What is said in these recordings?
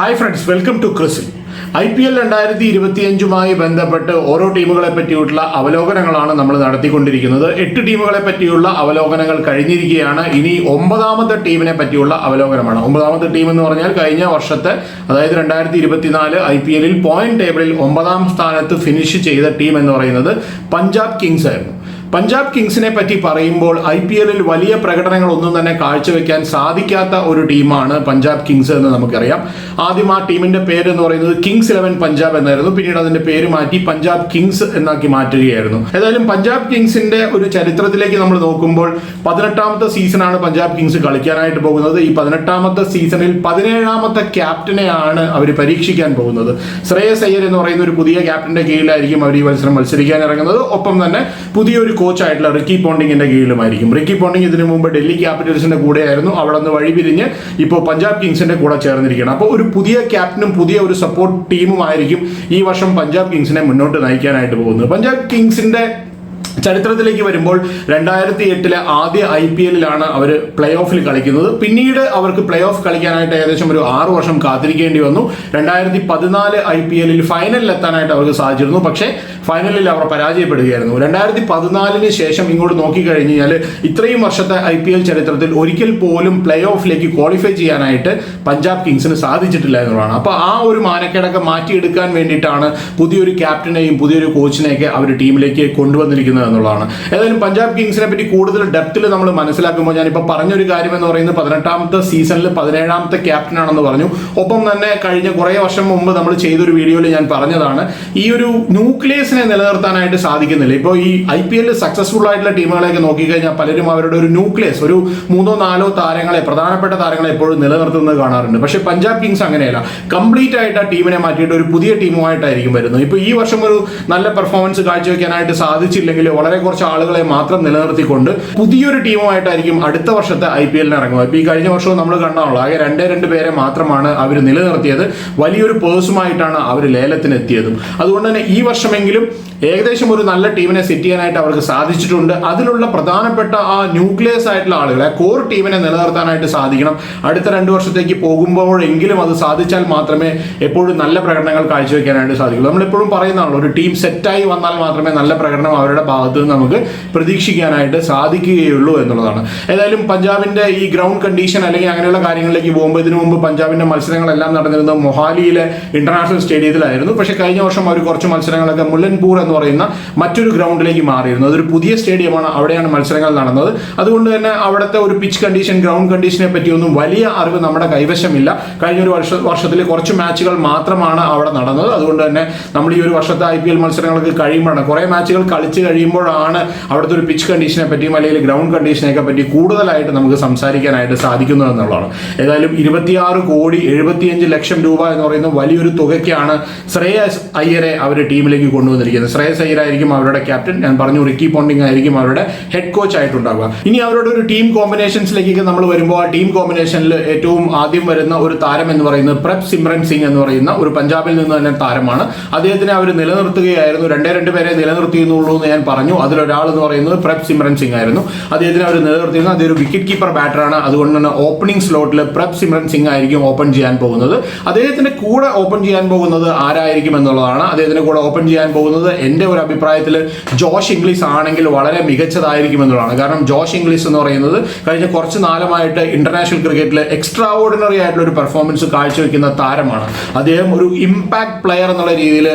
Hi friends welcome to ക്രിസിൽ I P L രണ്ടായിരത്തി ഇരുപത്തിയഞ്ചുമായി ബന്ധപ്പെട്ട് ഓരോ ടീമുകളെ പറ്റിയുള്ള അവലോകനങ്ങളാണ് നമ്മൾ നടത്തിക്കൊണ്ടിരിക്കുന്നത്. എട്ട് ടീമുകളെ പറ്റിയുള്ള അവലോകനങ്ങൾ കഴിഞ്ഞിരിക്കുകയാണ്. ഇനി ഒമ്പതാമത്തെ ടീമിനെ പറ്റിയുള്ള അവലോകനമാണ്. ഒമ്പതാമത്തെ ടീം എന്ന് പറഞ്ഞാൽ കഴിഞ്ഞ വർഷത്തെ അതായത് രണ്ടായിരത്തി ഇരുപത്തിനാല് ഐ പി എല്ലിൽ പോയിന്റ് ടേബിളിൽ ഒമ്പതാം സ്ഥാനത്ത് ഫിനിഷ് ചെയ്ത ടീം എന്ന് പറയുന്നത് പഞ്ചാബ് കിങ്സ് ആയിരുന്നു. പഞ്ചാബ് കിങ്സിനെ പറ്റി പറയുമ്പോൾ ഐ പി എല്ലിൽ വലിയ പ്രകടനങ്ങൾ ഒന്നും തന്നെ കാഴ്ചവെക്കാൻ സാധിക്കാത്ത ഒരു ടീമാണ് പഞ്ചാബ് കിങ്സ് എന്ന് നമുക്കറിയാം. ആദ്യം ആ ടീമിന്റെ പേര് എന്ന് പറയുന്നത് കിങ്സ് ഇലവൻ പഞ്ചാബ് എന്നായിരുന്നു. പിന്നീട് അതിന്റെ പേര് മാറ്റി പഞ്ചാബ് കിങ്സ് എന്നാക്കി മാറ്റുകയായിരുന്നു. ഏതായാലും പഞ്ചാബ് കിങ്സിന്റെ ഒരു ചരിത്രത്തിലേക്ക് നമ്മൾ നോക്കുമ്പോൾ പതിനെട്ടാമത്തെ സീസണാണ് പഞ്ചാബ് കിങ്സ് കളിക്കാനായിട്ട് പോകുന്നത്. ഈ പതിനെട്ടാമത്തെ സീസണിൽ പതിനേഴാമത്തെ ക്യാപ്റ്റനെയാണ് അവർ പരീക്ഷിക്കാൻ പോകുന്നത്. ശ്രേയസ് അയ്യർ എന്ന് പറയുന്ന ഒരു പുതിയ ക്യാപ്റ്റന്റെ കീഴിലായിരിക്കും അവർ ഈ മത്സരം മത്സരിക്കാൻ ഇറങ്ങുന്നത്. ഒപ്പം തന്നെ പുതിയൊരു കോച്ചായിട്ടുള്ള റിക്കി പോണ്ടിങ്ങിന്റെ കീഴിലുമായിരിക്കും. റിക്കി പോണ്ടിങ് ഇതിനു മുമ്പ് ഡൽഹി ക്യാപിറ്റൽസിന്റെ കൂടെയായിരുന്നു. അവിടെ നിന്ന് വഴിപിരിഞ്ഞ് ഇപ്പോൾ പഞ്ചാബ് കിങ്സിന്റെ കൂടെ ചേർന്നിരിക്കുകയാണ്. അപ്പോൾ ഒരു പുതിയ ക്യാപ്റ്റനും പുതിയ ഒരു സപ്പോർട്ട് ടീമുമായിരിക്കും ഈ വർഷം പഞ്ചാബ് കിങ്സിനെ മുന്നോട്ട് നയിക്കാനായിട്ട് പോകുന്നത്. പഞ്ചാബ് കിങ്സിന്റെ ചരിത്രത്തിലേക്ക് വരുമ്പോൾ രണ്ടായിരത്തി എട്ടിലെ ആദ്യ ഐ പി എല്ലിലാണ് അവർ പ്ലേ ഓഫിൽ കളിക്കുന്നത്. പിന്നീട് അവർക്ക് പ്ലേ ഓഫ് കളിക്കാനായിട്ട് ഏകദേശം ഒരു ആറ് വർഷം കാത്തിരിക്കേണ്ടി വന്നു. രണ്ടായിരത്തി പതിനാല് ഐ പി എല്ലിൽ ഫൈനലിൽ എത്താനായിട്ട് അവർക്ക് സാധിച്ചിരുന്നു. പക്ഷേ ഫൈനലിൽ അവർ പരാജയപ്പെടുകയായിരുന്നു. രണ്ടായിരത്തി പതിനാലിന് ശേഷം ഇങ്ങോട്ട് നോക്കിക്കഴിഞ്ഞ് കഴിഞ്ഞാൽ ഇത്രയും വർഷത്തെ ഐ പി എൽ ചരിത്രത്തിൽ ഒരിക്കൽ പോലും പ്ലേ ഓഫിലേക്ക് ക്വാളിഫൈ ചെയ്യാനായിട്ട് പഞ്ചാബ് കിങ്സിന് സാധിച്ചിട്ടില്ല എന്നുള്ളതാണ്. അപ്പോൾ ആ ഒരു മാനക്കേടൊക്കെ മാറ്റിയെടുക്കാൻ വേണ്ടിയിട്ടാണ് പുതിയൊരു ക്യാപ്റ്റനെയും പുതിയൊരു കോച്ചിനെയൊക്കെ അവർ ടീമിലേക്ക് കൊണ്ടുവന്നിരിക്കുന്നത്. എന്നുള്ളതാണ്. ഏതായാലും പഞ്ചാബ് കിങ്സിനെ പറ്റി കൂടുതൽ ഡെപ്തിൽ നമ്മൾ മനസ്സിലാക്കുമ്പോൾ ഞാനിപ്പോൾ പറഞ്ഞൊരു കാര്യം എന്ന് പറയുന്നത് പതിനെട്ടാമത്തെ സീസണിൽ പതിനേഴാമത്തെ ക്യാപ്റ്റൻ ആണെന്ന് പറഞ്ഞു. ഒപ്പം തന്നെ കഴിഞ്ഞ കുറേ വർഷം മുമ്പ് നമ്മൾ ചെയ്തൊരു വീഡിയോയിൽ ഞാൻ പറഞ്ഞതാണ്. ഈ ഒരു ന്യൂക്ലിയസിനെ നിലനിർത്താനായിട്ട് സാധിക്കുന്നില്ല. ഇപ്പോൾ ഈ ഐ പി എല്ലിൽ സക്സസ്ഫുൾ ആയിട്ടുള്ള ടീമുകളെയൊക്കെ നോക്കിക്കഴിഞ്ഞാൽ പലരും അവരുടെ ഒരു ന്യൂക്ലിയസ് ഒരു മൂന്നോ നാലോ താരങ്ങളെ പ്രധാനപ്പെട്ട താരങ്ങളെ എപ്പോഴും നിലനിർത്തുന്നത് കാണാറുണ്ട്. പക്ഷേ പഞ്ചാബ് കിങ്സ് അങ്ങനെയല്ല. കംപ്ലീറ്റ് ആയിട്ട് ആ ടീമിനെ മാറ്റിയിട്ട് ഒരു പുതിയ ടീമുമായിട്ടായിരിക്കും വരുന്നത്. ഇപ്പോൾ ഈ വർഷം ഒരു നല്ല പെർഫോമൻസ് കാഴ്ചവെക്കാനായിട്ട് സാധിച്ചില്ലെങ്കിൽ വളരെ കുറച്ച് ആളുകളെ മാത്രം നിലനിർത്തിക്കൊണ്ട് പുതിയൊരു ടീമുമായിട്ടായിരിക്കും അടുത്ത വർഷത്തെ ഐ പി എല്ലിന് ഇറങ്ങുക. ഇപ്പോൾ ഈ കഴിഞ്ഞ വർഷവും നമ്മൾ കണ്ടാണല്ലോ ആകെ രണ്ടേ രണ്ട് പേരെ മാത്രമാണ് അവർ നിലനിർത്തിയത്. വലിയൊരു പേഴ്സുമായിട്ടാണ് അവർ ലേലത്തിനെത്തിയതും. അതുകൊണ്ട് തന്നെ ഈ വർഷമെങ്കിലും ഏകദേശം ഒരു നല്ല ടീമിനെ സെറ്റ് ചെയ്യാനായിട്ട് അവർക്ക് സാധിച്ചിട്ടുണ്ട്. അതിലുള്ള പ്രധാനപ്പെട്ട ആ ന്യൂക്ലിയസ് ആയിട്ടുള്ള ആളുകളെ കോർ ടീമിനെ നിലനിർത്താനായിട്ട് സാധിക്കണം. അടുത്ത രണ്ട് വർഷത്തേക്ക് പോകുമ്പോഴെങ്കിലും അത് സാധിച്ചാൽ മാത്രമേ എപ്പോഴും നല്ല പ്രകടനങ്ങൾ കാഴ്ചവെക്കാനായിട്ട് സാധിക്കുള്ളൂ. നമ്മളെപ്പോഴും പറയുന്നതാണല്ലോ ഒരു ടീം സെറ്റായി വന്നാൽ മാത്രമേ നല്ല പ്രകടനം അവരുടെ ഭാഗത്ത് നമുക്ക് പ്രതീക്ഷിക്കാനായിട്ട് സാധിക്കുകയുള്ളൂ എന്നുള്ളതാണ്. ഏതായാലും പഞ്ചാബിന്റെ ഈ ഗ്രൗണ്ട് കണ്ടീഷൻ അല്ലെങ്കിൽ അങ്ങനെയുള്ള കാര്യങ്ങളിലേക്ക് പോകുമ്പോൾ ഇതിനു മുമ്പ് പഞ്ചാബിന്റെ മത്സരങ്ങളെല്ലാം നടന്നിരുന്നത് മൊഹാലിയിലെ ഇന്റർനാഷണൽ സ്റ്റേഡിയത്തിലായിരുന്നു പക്ഷേ കഴിഞ്ഞ വർഷം അവർ കുറച്ച് മത്സരങ്ങളൊക്കെ മുല്ലൻപൂർ എന്ന് പറയുന്ന മറ്റൊരു ഗ്രൗണ്ടിലേക്ക് മാറിയിരുന്നു. അതൊരു പുതിയ സ്റ്റേഡിയമാണ് അവിടെയാണ് മത്സരങ്ങൾ നടന്നത്. അതുകൊണ്ട് തന്നെ അവിടുത്തെ ഒരു പിച്ച് കണ്ടീഷൻ ഗ്രൗണ്ട് കണ്ടീഷനെ പറ്റിയൊന്നും വലിയ അറിവ് നമ്മുടെ കൈവശമില്ല. കഴിഞ്ഞ ഒരു വർഷ വർഷത്തിൽ കുറച്ച് മാച്ചുകൾ മാത്രമാണ് അവിടെ നടന്നത്. അതുകൊണ്ട് തന്നെ നമ്മൾ ഈ ഒരു വർഷത്തെ ഐ പി എൽ മത്സരങ്ങൾക്ക് കഴിയുമ്പോഴാണ് കുറേ മാച്ചുകൾ കളിച്ച് കഴിയുമ്പോഴാണ് അവിടുത്തെ ഒരു പിച്ച് കണ്ടീഷനെ പറ്റിയും അല്ലെങ്കിൽ ഗ്രൗണ്ട് കണ്ടീഷനെയൊക്കെ പറ്റി കൂടുതലായിട്ട് നമുക്ക് സംസാരിക്കാനായിട്ട് സാധിക്കുന്നത് എന്നുള്ളതാണ്. ഏതായാലും ഇരുപത്തിയാറ് കോടി എഴുപത്തിയഞ്ച് ലക്ഷം രൂപ എന്ന് പറയുന്ന വലിയൊരു തുകയ്ക്കാണ് ശ്രേയസ് അയ്യരെ അവർ ടീമിലേക്ക് കൊണ്ടുവന്നിരിക്കുന്നത്. ശ്രേയസ് അയ്യർ ആയിരിക്കും അവരുടെ ക്യാപ്റ്റൻ ഞാൻ പറഞ്ഞു റിക്കി പോണ്ടിങ് ആയിരിക്കും അവരുടെ ഹെഡ് കോച്ച് ആയിട്ടുണ്ടാവുക. ഇനി അവരുടെ ഒരു ടീം കോമ്പിനേഷൻസിലേക്ക് നമ്മൾ വരുമ്പോൾ ആ ടീം കോമ്പിനേഷനിൽ ഏറ്റവും ആദ്യം വരുന്ന ഒരു താരം എന്ന് പറയുന്നത് പ്രപ് സിമ്രൻ സിംഗ് എന്ന് പറയുന്ന ഒരു പഞ്ചാബിൽ നിന്ന് തന്നെ താരമാണ്. അദ്ദേഹത്തിനെ അവർ നിലനിർത്തുകയായിരുന്നു. രണ്ടേ രണ്ട് പേരെ നിലനിർത്തിയെന്നുള്ളൂ എന്ന് ഞാൻ പറഞ്ഞു അതിലൊരാൾ എന്ന് പറയുന്നത് പ്രെപ് സിമ്രൻ സിംഗ് ആയിരുന്നു. അദ്ദേഹത്തിന് അവർ നിലനിർത്തിയിരുന്നു അദ്ദേഹം ഒരു വിക്കറ്റ് കീപ്പർ ബാറ്ററാണ് അതുകൊണ്ട് തന്നെ ഓപ്പണിംഗ് സ്ലോട്ടിൽ പ്രെപ് സിമ്രൻ സിംഗ് ആയിരിക്കും ഓപ്പൺ ചെയ്യാൻ പോകുന്നത്. അദ്ദേഹത്തിന്റെ കൂടെ ഓപ്പൺ ചെയ്യാൻ പോകുന്നത് ആരായിരിക്കും എന്നുള്ളതാണ്. അദ്ദേഹത്തിന്റെ കൂടെ ഓപ്പൺ ചെയ്യാൻ പോകുന്നത് എന്റെ ഒരു അഭിപ്രായത്തിൽ ജോഷ് ഇംഗ്ലീഷ് ആണെങ്കിൽ വളരെ മികച്ചതായിരിക്കും എന്നുള്ളതാണ്. കാരണം ജോഷ് ഇംഗ്ലീഷ് എന്ന് പറയുന്നത് കഴിഞ്ഞ കുറച്ച് നാലുമായിട്ട് ഇന്റർനാഷണൽ ക്രിക്കറ്റിൽ എക്സ്ട്രാ ഓർഡിനറി ആയിട്ടുള്ള ഒരു പെർഫോമൻസ് കാഴ്ചവെക്കുന്ന താരമാണ്. അദ്ദേഹം ഒരു ഇമ്പാക്ട് പ്ലെയർ എന്നുള്ള രീതിയിൽ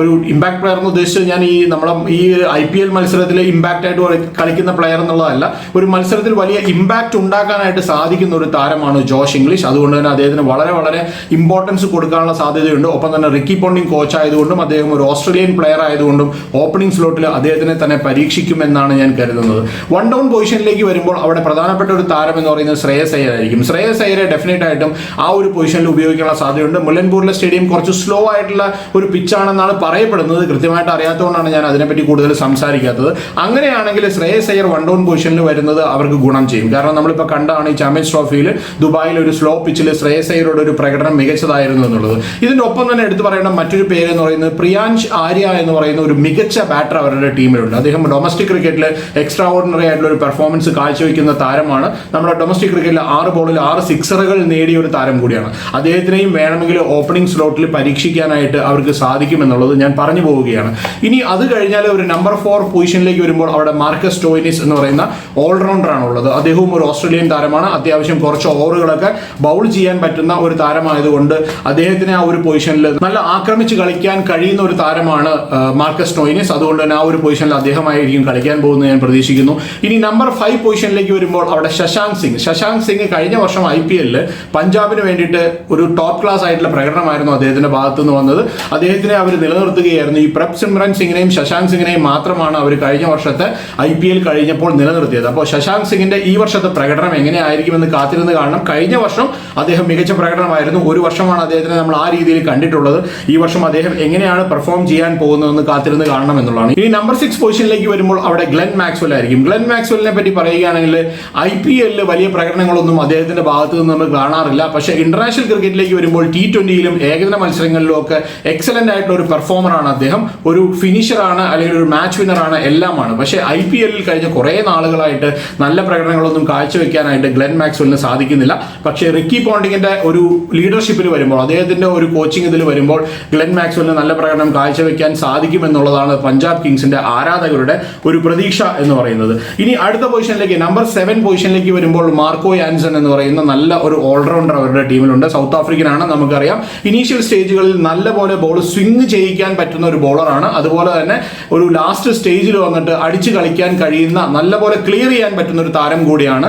ഒരു ഇമ്പാക്ട് പ്ലെയർ എന്ന് ഉദ്ദേശിച്ചത് ഞാൻ ഈ നമ്മളെ ഈ ഐ പി എൽ മത്സരത്തിൽ ഇമ്പാക്റ്റ് ആയിട്ട് കളിക്കുന്ന പ്ലെയർ എന്നുള്ളതല്ല ഒരു മത്സരത്തിൽ വലിയ ഇമ്പാക്റ്റ് ഉണ്ടാക്കാനായിട്ട് സാധിക്കുന്ന ഒരു താരമാണ് ജോഷ് ഇംഗ്ലീഷ്. അതുകൊണ്ട് തന്നെ അദ്ദേഹത്തിന് വളരെ വളരെ ഇമ്പോർട്ടൻസ് കൊടുക്കാനുള്ള സാധ്യതയുണ്ട്. ഒപ്പം തന്നെ റിക്കി പോണ്ടിങ് കോച്ച് ആയതുകൊണ്ടും അദ്ദേഹം ഒരു ഓസ്ട്രേലിയൻ പ്ലെയർ ആയതുകൊണ്ടും ഓപ്പണിംഗ് സ്ലോട്ടിൽ അദ്ദേഹത്തിനെ തന്നെ പരീക്ഷിക്കുമെന്നാണ് ഞാൻ കരുതുന്നത്. വൺ ഡൗൺ പൊസിഷനിലേക്ക് വരുമ്പോൾ അവിടെ പ്രധാനപ്പെട്ട ഒരു താരം എന്ന് പറയുന്നത് ശ്രേയസ് അയ്യർ ആയിരിക്കും. ശ്രേയസ് അയ്യരെ ഡെഫിനറ്റ് ആയിട്ടും ആ ഒരു പൊസിഷനിൽ ഉപയോഗിക്കാനുള്ള സാധ്യതയുണ്ട്. മുല്ലൻപൂരിലെ സ്റ്റേഡിയം കുറച്ച് സ്ലോ ആയിട്ടുള്ള ഒരു പിച്ചാണെന്നാണ് പറയപ്പെടുന്നത്. കൃത്യമായിട്ട് അറിയാത്തതുകൊണ്ടാണ് ഞാൻ അതിനെപ്പറ്റി കൂടുതൽ സംസാരിക്കാത്തത്. അങ്ങനെയാണെങ്കിൽ ശ്രേയസ് അയ്യർ വൺ ഡൗൺ പൊസിഷനിൽ വരുന്നത് അവർക്ക് ഗുണം ചെയ്യും. കാരണം നമ്മളിപ്പോൾ കണ്ടാണ് ഈ ചാമ്പ്യൻസ് ട്രോഫിയിൽ ദുബായിൽ ഒരു സ്ലോ പിച്ചിൽ ശ്രേയസ് അയ്യരുടെ ഒരു പ്രകടനം മികച്ചതായിരുന്നു എന്നുള്ളത്. ഇതിന്റെ ഒപ്പം തന്നെ എടുത്തു പറയേണ്ട മറ്റൊരു പേര് എന്ന് പറയുന്നത് പ്രിയാൻഷ് ആര്യ എന്ന് പറയുന്ന ഒരു മികച്ച ബാറ്റർ അവരുടെ ടീമിലുണ്ട്. അദ്ദേഹം ഡൊമസ്റ്റിക് ക്രിക്കറ്റിൽ എക്സ്ട്രാ ഓർഡിനറി ആയിട്ടുള്ള ഒരു പെർഫോമൻസ് കാഴ്ചവെക്കുന്ന താരമാണ്. നമ്മുടെ ഡൊമസ്റ്റിക് ക്രിക്കറ്റിൽ ആറ് ബോളിൽ ആറ് സിക്സറുകൾ നേടിയ ഒരു താരം കൂടിയാണ്. അദ്ദേഹത്തിനെയും വേണമെങ്കിൽ ഓപ്പണിംഗ് സ്ലോട്ടിൽ പരീക്ഷിക്കാനായിട്ട് അവർക്ക് സാധിക്കുമെന്നുള്ളത് ഞാൻ പറഞ്ഞു പോവുകയാണ്. ഇനി അത് കഴിഞ്ഞാൽ ഒരു നമ്പർ ഫോർ പൊസിഷനിലേക്ക് വരുമ്പോൾ അവിടെ മാർക്കസ് ടോയിനിസ് എന്ന് പറയുന്ന ഓൾറൗണ്ടർ ആണ് ഉള്ളത് അദ്ദേഹവും ഒരു ഓസ്ട്രേലിയൻ താരമാണ്. അത്യാവശ്യം കുറച്ച് ഓവറുകളൊക്കെ ബൗൾ ചെയ്യാൻ പറ്റുന്ന ഒരു താരമായതുകൊണ്ട് അദ്ദേഹത്തിന് ആ ഒരു പൊസിഷനിൽ നല്ല ആക്രമിച്ച് കളിക്കാൻ കഴിയുന്ന ഒരു താരമാണ് മാർക്കസ് ടോയിനിസ് അതുകൊണ്ട് തന്നെ ആ ഒരു പൊസിഷനിൽ അദ്ദേഹമായിരിക്കും കളിക്കാൻ പോകുന്നത് ഞാൻ പ്രതീക്ഷിക്കുന്നു. ഇനി നമ്പർ ഫൈവ് പൊസിഷനിലേക്ക് വരുമ്പോൾ അവിടെ ശശാങ്ക് സിംഗ് ശശാങ്ക് സിംഗ് കഴിഞ്ഞ വർഷം ഐ പി എല്ലിൽ പഞ്ചാബിന് വേണ്ടിയിട്ട് ഒരു ടോപ്പ് ക്ലാസ് ആയിട്ടുള്ള പ്രകടനമായിരുന്നു അദ്ദേഹത്തിന്റെ ഭാഗത്തുനിന്ന് വന്നത്. അദ്ദേഹത്തിനെ അവർ നിലനിർത്തുകയായിരുന്നു. ഈ പ്രപ് സിമ്രൻ സിംഗിനെയും ശശാങ്ക് സിംഗിനെയും മാത്രമാണ് അവർ കഴിഞ്ഞ വർഷത്തെ ഐ പി എൽ കഴിഞ്ഞപ്പോൾ നിലനിർത്തിയത്. അപ്പോൾ ശശാങ്ക് സിംഗിന്റെ ഈ വർഷത്തെ പ്രകടനം എങ്ങനെയായിരിക്കുമെന്ന് കാത്തിരുന്ന് കാണണം. കഴിഞ്ഞ വർഷം അദ്ദേഹം മികച്ച പ്രകടനമായിരുന്നു. ഒരു വർഷമാണ് അദ്ദേഹത്തിനെ നമ്മൾ ആ രീതിയിൽ കണ്ടിട്ടുള്ളത്. ഈ വർഷം അദ്ദേഹം എങ്ങനെയാണ് പെർഫോം ചെയ്യാൻ പോകുന്നതെന്ന് കാത്തിരുന്ന് കാണണം എന്നുള്ളതാണ്. ഇനി നമ്പർ സിക്സ് പൊസിഷനിലേക്ക് വരുമ്പോൾ അവിടെ ഗ്ലെൻ മാക്സ്വൽ ആയിരിക്കും. ഗ്ലെൻ മാക്സ്വലിനെ പറ്റി പറയുകയാണെങ്കിൽ ഐ പി എല്ലിൽ വലിയ പ്രകടനങ്ങളൊന്നും അദ്ദേഹത്തിന്റെ ഭാഗത്ത് നിന്ന് നമ്മൾ കാണാറില്ല. പക്ഷേ ഇന്റർനാഷണൽ ക്രിക്കറ്റിലേക്ക് വരുമ്പോൾ ടി ട്വന്റിയിലും ഏകദിന മത്സരങ്ങളിലും ഒക്കെ എക്സലന്റ് ആയിട്ടുള്ള ഒരു പെർഫോമർ ആണ് അദ്ദേഹം. ഒരു ഫിനിഷറാണ് അല്ലെങ്കിൽ ഒരു മാച്ച് വിന്നറാണ് എല്ലാമാണ്. പക്ഷേ ഐ പി എല്ലിൽ കഴിഞ്ഞ കുറേ നാളുകളായിട്ട് നല്ല പ്രകടനങ്ങളൊന്നും കാഴ്ചവെക്കാനായിട്ട് ഗ്ലെൻ മാക്സ്വെല്ലിന് സാധിക്കുന്നില്ല. പക്ഷേ റിക്കി പോണ്ടിങ്ങിന്റെ ഒരു ലീഡർഷിപ്പിൽ വരുമ്പോൾ അദ്ദേഹത്തിന്റെ ഒരു കോച്ചിങ് ഇതിൽ വരുമ്പോൾ ഗ്ലെൻ മാക്സ്വെല്ലിന് നല്ല പ്രകടനം കാഴ്ചവെക്കാൻ സാധിക്കുമെന്നുള്ളതാണ് പഞ്ചാബ് കിങ്സിന്റെ ആരാധകരുടെ ഒരു പ്രതീക്ഷ എന്ന് പറയുന്നത്. ഇനി അടുത്ത പൊസിഷനിലേക്ക് നമ്പർ സെവൻ പൊസിഷനിലേക്ക് വരുമ്പോൾ മാർക്കോ ആൻസൺ എന്ന് പറയുന്ന നല്ല ഒരു ഓൾറൗണ്ടർ അവരുടെ ടീമിലുണ്ട്. സൗത്ത് ആഫ്രിക്കനാണ് നമുക്കറിയാം. ഇനീഷ്യൽ സ്റ്റേജുകളിൽ നല്ല പോലെ ബോൾ സ്വിങ് ചെയ്യിക്കാൻ പറ്റുന്ന ഒരു ബോളറാണ്. അതുപോലെ തന്നെ ഒരു ലാസ്റ്റ് സ്റ്റേജിൽ വന്നിട്ട് അടിച്ചു കളിക്കാൻ കഴിയുന്ന നല്ലപോലെ ക്ലിയർ ചെയ്യാൻ പറ്റുന്ന ഒരു താരം കൂടിയാണ്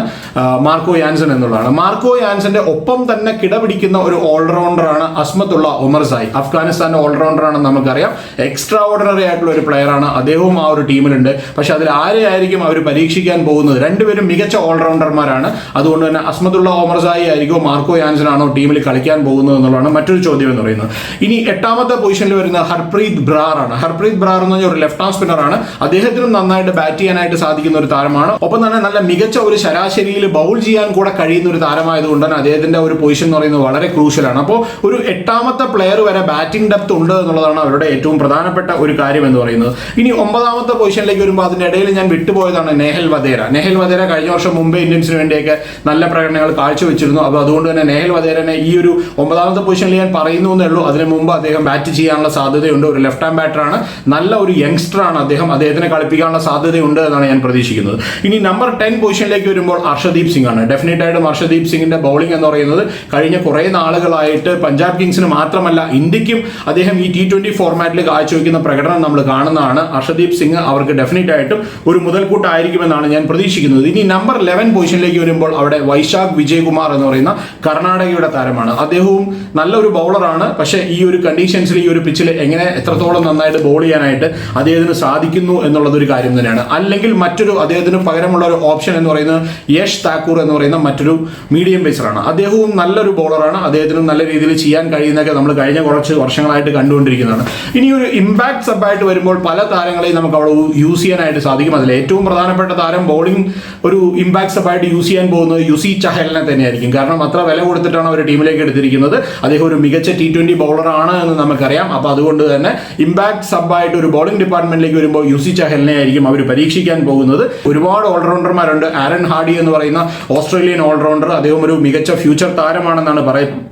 മാർക്കോ യാൻസൺ എന്നുള്ളതാണ്. മാർക്കോ യാൻസന്റെ ഒപ്പം തന്നെ കിടപിടിക്കുന്ന ഒരു ഓൾറൗണ്ടറാണ് അസ്മത്തുള്ള ഉമർസായി അഫ്ഗാനിസ്ഥാന്റെ ഓൾറൗണ്ടറാണെന്ന് നമുക്കറിയാം. എക്സ്ട്രാ ഓർഡിനറി ആയിട്ടുള്ള ഒരു പ്ലെയറാണ് അദ്ദേഹവും ആ ഒരു ടീമിലുണ്ട് പക്ഷെ അതിൽ ആരെയായിരിക്കും അവർ പരീക്ഷിക്കാൻ പോകുന്നത്? രണ്ടുപേരും മികച്ച ഓൾറൗണ്ടർമാരാണ് അതുകൊണ്ട് തന്നെ അസ്മത്തുള്ള ഉമർ സായി ആയിരിക്കും മാർക്കോ യാൻസൺ ആണോ ടീമിൽ കളിക്കാൻ പോകുന്നത് എന്നുള്ളതാണ് മറ്റൊരു ചോദ്യം എന്ന് പറയുന്നത്. ഇനി എട്ടാമത്തെ പൊസിഷനിൽ വരുന്ന ഹർപ്രീത് ബ്രാർ ആണ് ഹർപ്രീത് ബ്രാർ എന്ന് പറഞ്ഞ ഒരു ലെഫ്റ്റ് ആം സ്പിന്നറാണ് അദ്ദേഹത്തിനും നന്നായിട്ട് ബാറ്റ് ചെയ്യാനായിട്ട് സാധിക്കുന്ന ഒരു താരമാണ്. ഒപ്പം തന്നെ നല്ല മികച്ച ഒരു ശരാശരിയിൽ ബൗൾ ചെയ്യാൻ കൂടെ കഴിയുന്ന ഒരു താരമായതുകൊണ്ട് തന്നെ അദ്ദേഹത്തിന്റെ ഒരു പൊസിഷൻ എന്ന് പറയുന്നത് വളരെ ക്രൂഷ്യലാണ് അപ്പോൾ ഒരു എട്ടാമത്തെ പ്ലെയർ വരെ ബാറ്റിംഗ് ഡെപ്ത് ഉണ്ട് എന്നുള്ളതാണ് അവരുടെ ഏറ്റവും പ്രധാനപ്പെട്ട ഒരു കാര്യം എന്ന് പറയുന്നത്. ഇനി ഒമ്പതാമത്തെ പൊസിഷനിലേക്ക് വരുമ്പോൾ അതിന്റെ ഇടയിൽ ഞാൻ വിട്ടുപോയതാണ് നെഹൽ വധേര. നെഹൽ വധേര കഴിഞ്ഞ വർഷം മുംബൈ ഇന്ത്യൻസിന് വേണ്ടിയൊക്കെ നല്ല പ്രകടനങ്ങൾ കാഴ്ചവെച്ചിരുന്നു. അപ്പോൾ അതുകൊണ്ട് തന്നെ നെഹൽ വധേരനെ ഈ ഒരു ഒമ്പതാമത്തെ പൊസിഷനിൽ ഞാൻ പറയുന്നു എന്നേ ഉള്ളൂ. അതിന് മുമ്പ് അദ്ദേഹം ബാറ്റ് ചെയ്യാനുള്ള സാധ്യതയുണ്ട്. ഒരു ലെഫ്റ്റ് ഹാൻഡ് ബാറ്ററാണ് നല്ല ഒരു യങ്സ്റ്റർ ആണ് അദ്ദേഹം അദ്ദേഹത്തിനെ കളിപ്പിക്കാനുള്ള സാധ്യതയുണ്ട് എന്നാണ് ഞാൻ പ്രതീക്ഷിക്കുന്നത്. ഇനി നമ്പർ ടെൻ പൊസിഷനിലേക്ക് വരുമ്പോൾ അർഷദീപ് സിംഗ് ആണ് ഡെഫിനറ്റ് ആയിട്ടും അർഷദീപ് സിംഗിന്റെ ബൗളിംഗ് എന്ന് പറയുന്നത് കഴിഞ്ഞ കുറേ നാളുകളായിട്ട് പഞ്ചാബ് കിങ്സിന് മാത്രമല്ല ഇന്ത്യക്കും അദ്ദേഹം ഈ ടി ട്വന്റി ഫോർമാറ്റിൽ കാഴ്ചവെക്കുന്ന പ്രകടനം നമ്മൾ കാണുന്നതാണ്. അർഷദീപ് സിംഗ് അവർക്ക് ഡെഫിനറ്റ് ആയിട്ടും ഒരു മുതൽക്കൂട്ടായിരിക്കുമെന്നാണ് ഞാൻ പ്രതീക്ഷിക്കുന്നത്. ഇനി നമ്പർ ലെവൻ പൊസിഷനിലേക്ക് വരുമ്പോൾ അവിടെ വൈശാഖ് വിജയകുമാർ എന്ന് പറയുന്ന കർണാടകയുടെ താരമാണ്. അദ്ദേഹവും നല്ലൊരു ബൗളറാണ് പക്ഷേ ഈ ഒരു കണ്ടീഷൻസിൽ ഈ ഒരു പിച്ചിൽ എങ്ങനെ എത്രത്തോളം നന്നായിട്ട് ബോൾ ചെയ്യാനായിട്ട് അദ്ദേഹത്തിന് സാധിക്കുന്നു എന്നുള്ളത് ഒരു കാര്യം തന്നെയാണ്. അല്ലെങ്കിൽ മറ്റൊരു അദ്ദേഹത്തിന് പകരമുള്ള ഒരു ഓപ്ഷൻ എന്ന് പറയുന്നത് യേഷ് താക്കൂർ എന്ന് പറയുന്ന മറ്റൊരു മീഡിയം പേസറാണ് അദ്ദേഹവും നല്ലൊരു ബോളറാണ് അദ്ദേഹത്തിന് നല്ല രീതിയിൽ ചെയ്യാൻ കഴിയുന്നതൊക്കെ നമ്മൾ കഴിഞ്ഞ കുറച്ച് വർഷങ്ങളായിട്ട് കണ്ടുകൊണ്ടിരിക്കുന്നതാണ്. ഇനി ഒരു ഇമ്പാക്ട് സബായിട്ട് വരുമ്പോൾ പല താരങ്ങളെയും നമുക്ക് അവിടെ യൂസ് ചെയ്യാനായിട്ട് സാധിക്കും. അതിൽ ഏറ്റവും പ്രധാനപ്പെട്ട താരം ബോളിംഗ് ഒരു ഇമ്പാക്ട് സബായിട്ട് യൂസ് ചെയ്യാൻ പോകുന്നത് യുസി ചഹലിനെ തന്നെയായിരിക്കും. കാരണം അത്ര വില കൊടുത്തിട്ടാണ് അവർ ടീമിലേക്ക് എടുത്തിരിക്കുന്നത്. അദ്ദേഹം ഒരു മികച്ച ടി ട്വന്റി ബോളറാണ് എന്ന് നമുക്കറിയാം. അപ്പോൾ അതുകൊണ്ട് തന്നെ ഇമ്പാക്ട് സബായിട്ട് ഒരു ബോളിംഗ് ഡിപ്പാർട്ട്മെന്റിലേക്ക് വരുമ്പോൾ യുസി ചഹലിനെ ആയിരിക്കും അവർ പരീക്ഷിക്കാൻ പോകുന്നത്. ഒരുപാട് ഓൾറൗണ്ടർമാരുണ്ട്. ആരൻ ഹാഡി എന്ന് പറയുന്ന ഓസ്ട്രേലിയൻ ഓൾറൗണ്ടർ. അദ്ദേഹം ഒരു മികച്ച ഫ്യൂച്ചർ താരമാണെന്നാണ്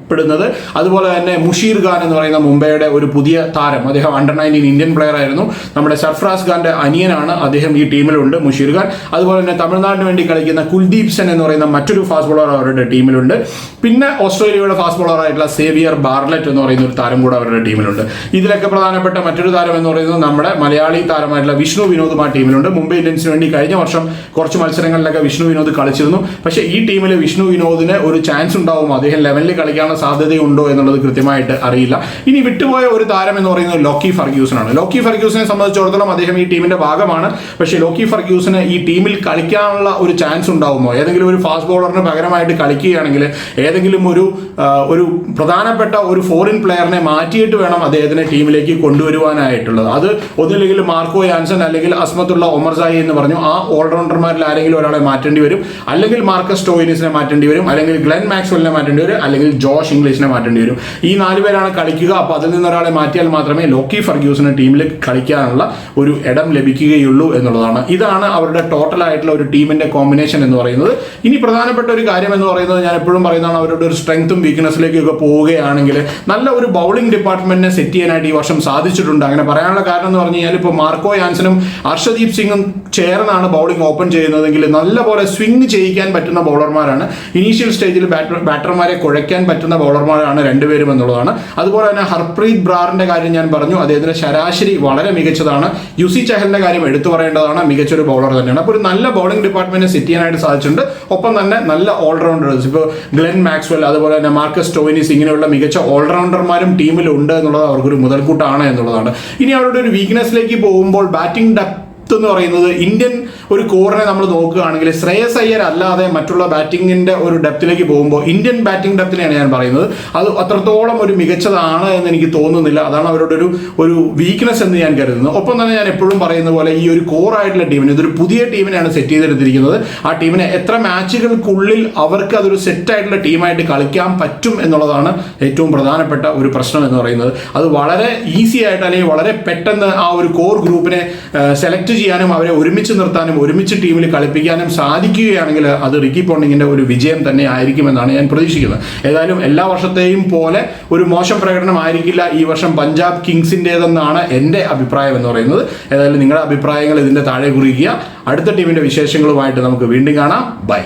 പറയപ്പെടുന്നത് അതുപോലെ തന്നെ മുഷീർ ഖാൻ എന്ന് പറയുന്ന മുംബൈയുടെ ഒരു പുതിയ താരം. അദ്ദേഹം അണ്ടർ നയന്റീൻ ഇന്ത്യൻ പ്ലെയർ ആയിരുന്നു. നമ്മുടെ സർഫ്രാസ് ഖാന്റെ അനിയനാണ് അദ്ദേഹം ഈ ടീമിലുണ്ട് മുഷീർ ഖാൻ. അതുപോലെ തന്നെ തമിഴ്നാടിന് വേണ്ടി കളിക്കുന്ന കുൽദീപ് സെൻ എന്ന് പറയുന്ന മറ്റൊരു ഫാസ്റ്റ് ബോളർ അവരുടെ ടീമിലുണ്ട്. പിന്നെ ഓസ്ട്രേലിയയുടെ ഫാസ്റ്റ് ബോളർ ആയിട്ടുള്ള സേവിയർ ബാർലറ്റ് എന്ന് പറയുന്ന ഒരു താരം കൂടെ അവരുടെ ടീമിലുണ്ട്. ഇതിലൊക്കെ പ്രധാനപ്പെട്ട മറ്റൊരു താരം എന്ന് പറയുന്നത് നമ്മുടെ മലയാളി താരമായിട്ടുള്ള വിഷ്ണു വിനോദും ആ ടീമിലുണ്ട്. മുംബൈ ഇന്ത്യൻസിന് വേണ്ടി കഴിഞ്ഞ വർഷം കുറച്ച് മത്സരങ്ങളിലൊക്കെ വിഷ്ണു വിനോദ് കളിച്ചിരുന്നു. പക്ഷേ ഈ ടീമിൽ വിഷ്ണു വിനോദിന് ഒരു ചാൻസ് ഉണ്ടാവും. അദ്ദേഹം ലെവലിൽ കളിക്കാനുള്ള കളിക്കാനുള്ള സാധ്യതയുണ്ടോ എന്നുള്ളത് കൃത്യമായിട്ട് അറിയില്ല. ഇനി വിട്ടുപോയ ഒരു താരം എന്ന് പറയുന്നത് ലോക്കി ഫർഗ്യൂസൺ ആണ് ലോക്കി ഫർഗ്യൂസിനെ സംബന്ധിച്ചിടത്തോളം അദ്ദേഹം ഈ ടീമിന്റെ ഭാഗമാണ്. പക്ഷേ ലോക്കി ഫർഗ്യൂസിന് ഈ ടീമിൽ കളിക്കാനുള്ള ഒരു ചാൻസ് ഉണ്ടാവുമോ? ഏതെങ്കിലും ഒരു ഫാസ്റ്റ് ബോളറിന് പകരമായിട്ട് കളിക്കുകയാണെങ്കിൽ ഏതെങ്കിലും ഒരു ഒരു പ്രധാനപ്പെട്ട ഒരു ഫോറിൻ പ്ലെയറിനെ മാറ്റിയിട്ട് വേണം അദ്ദേഹത്തിനെ ടീമിലേക്ക് കൊണ്ടുവരുവാനായിട്ടുള്ളത്. അത് ഒന്നില്ലെങ്കിൽ മാർക്കോ യാൻസൺ അല്ലെങ്കിൽ അസ്മത്തുള്ള ഒമർസായി എന്ന് പറഞ്ഞു ആ ഓൾറൗണ്ടർമാരിൽ ആരെങ്കിലും ഒരാളെ മാറ്റേണ്ടി വരും. അല്ലെങ്കിൽ മാർക്കസ് ടോയിനിസിനെ മാറ്റേണ്ടി വരും. അല്ലെങ്കിൽ ഗ്ലെൻ മാക്സ്വെലിനെ മാറ്റേണ്ടി വരും. അല്ലെങ്കിൽ ജോഷ് ഇംഗ്ലീഷിനെ മാറ്റേണ്ടി വരും. ഈ നാല് പേരാണ് കളിക്കുക. അപ്പോൾ അതിൽ നിന്ന് ഒരാളെ മാറ്റിയാൽ മാത്രമേ ലോക്കി ഫർഗ്യൂസിന് ടീമിൽ കളിക്കാനുള്ള ഒരു ഇടം ലഭിക്കുകയുള്ളൂ എന്നുള്ളതാണ്. ഇതാണ് അവരുടെ ടോട്ടൽ ആയിട്ടുള്ള ഒരു ടീമിന്റെ കോമ്പിനേഷൻ എന്ന് പറയുന്നത്. ഇനി പ്രധാനപ്പെട്ട ഒരു കാര്യം എന്ന് പറയുന്നത് ഞാൻ എപ്പോഴും പറയുന്നതാണ് അവരുടെ ഒരു സ്ട്രെങ്ത്തും വീക്ക്നെസ്സിലേക്കൊക്കെ പോവുകയാണെങ്കിൽ നല്ല ഒരു ബൗളിംഗ് ഡിപ്പാർട്ട്മെന്റിനെ സെറ്റ് ചെയ്യാനായിട്ട് ഈ വർഷം സാധിച്ചിട്ടുണ്ട്. അങ്ങനെ പറയാനുള്ള കാരണം എന്ന് പറഞ്ഞു കഴിഞ്ഞാൽ ഇപ്പോൾ മാർക്കോ യാൻസനും അർഷദീപ് സിംഗും ചേർന്നാണ് ബൗളിംഗ് ഓപ്പൺ ചെയ്യുന്നതെങ്കിൽ നല്ലപോലെ സ്വിംഗ് ചെയ്യിക്കാൻ പറ്റുന്ന ബൗളർമാരാണ് ഇനീഷ്യൽ സ്റ്റേജിൽ ബാറ്റർ ബാറ്റർമാരെ കുഴയ്ക്കാൻ പറ്റുന്ന ബൗളർമാരാണ് രണ്ടുപേരും എന്നുള്ളതാണ്. അതുപോലെ തന്നെ ഹർപ്രീത് ബ്രാറിന്റെ കാര്യം ഞാൻ പറഞ്ഞു. അദ്ദേഹത്തിന്റെ ശരാശരി വളരെ മികച്ചതാണ്. യുസി ചഹലിന്റെ കാര്യം എടുത്തു പറയേണ്ടതാണ്. മികച്ചൊരു ബൗളർ തന്നെയാണ്. അപ്പോൾ ഒരു നല്ല ബൗളിംഗ് ഡിപ്പാർട്ട്മെന്റ് സെറ്റ് ചെയ്യാനായിട്ട് സാധിച്ചിട്ടുണ്ട്. ഒപ്പം തന്നെ നല്ല ഓൾറൗണ്ടേഴ്സ് ഇപ്പോൾ ഗ്ലെൻ മാക്സ്വെൽ അതുപോലെ തന്നെ മാർക്കസ് ടോവിനിസ് ഇങ്ങനെയുള്ള മികച്ച ഓൾറൗണ്ടർമാരും ടീമിലുണ്ട് എന്നുള്ളത് അവർക്കൊരു മുതൽക്കൂട്ടാണ് എന്നുള്ളതാണ്. ഇനി അവരുടെ ഒരു വീക്ക്നെസ്സിലേക്ക് പോകുമ്പോൾ ബാറ്റിംഗ് ഡെപ്ത് എന്ന് പറയുന്നത് ഇന്ത്യൻ ഒരു കോറിനെ നമ്മൾ നോക്കുകയാണെങ്കിൽ ശ്രേയസ് അയ്യർ അല്ലാതെ മറ്റുള്ള ബാറ്റിങ്ങിന്റെ ഒരു ഡെപ്തിലേക്ക് പോകുമ്പോൾ ഇന്ത്യൻ ബാറ്റിംഗ് ഡെപ്തിനെയാണ് ഞാൻ പറയുന്നത്. അത് അത്രത്തോളം ഒരു മികച്ചതാണ് എന്ന് എനിക്ക് തോന്നുന്നില്ല. അതാണ് അവരുടെ ഒരു ഒരു വീക്ക്നെസ് എന്ന് ഞാൻ കരുതുന്നത്. ഒപ്പം തന്നെ ഞാൻ എപ്പോഴും പറയുന്ന പോലെ ഈ ഒരു കോർ ആയിട്ടുള്ള ടീമിന് ഇതൊരു പുതിയ ടീമിനെയാണ് സെറ്റ് ചെയ്തെടുത്തിരിക്കുന്നത്. ആ ടീമിനെ എത്ര മാച്ചുകൾക്കുള്ളിൽ അവർക്ക് അതൊരു സെറ്റായിട്ടുള്ള ടീമായിട്ട് കളിക്കാൻ പറ്റും എന്നുള്ളതാണ് ഏറ്റവും പ്രധാനപ്പെട്ട ഒരു പ്രശ്നം എന്ന് പറയുന്നത്. അത് വളരെ ഈസി ആയിട്ട് അല്ലെങ്കിൽ വളരെ പെട്ടെന്ന് ആ ഒരു കോർ ഗ്രൂപ്പിനെ സെലക്ട് ചെയ്യാനും അവരെ ഒരുമിച്ച് നിർത്താനും ഒരുമിച്ച് ടീമിൽ കളിപ്പിക്കാനും സാധിക്കുകയാണെങ്കിൽ അത് റിക്കി പോണ്ടിങ്ങിന്റെ ഒരു വിജയം തന്നെ ആയിരിക്കുമെന്നാണ് ഞാൻ പ്രതീക്ഷിക്കുന്നത്. ഏതായാലും എല്ലാ വർഷത്തെയും പോലെ ഒരു മോശം പ്രകടനം ആയിരിക്കില്ല ഈ വർഷം പഞ്ചാബ് കിങ്സിന്റെതെന്നാണ് എന്റെ അഭിപ്രായം എന്ന് പറയുന്നത്. ഏതായാലും നിങ്ങളുടെ അഭിപ്രായങ്ങൾ ഇതിന്റെ താഴെ കുറിക്കുക അടുത്ത ടീമിന്റെ വിശേഷങ്ങളുമായിട്ട് നമുക്ക് വീണ്ടും കാണാം. ബൈ.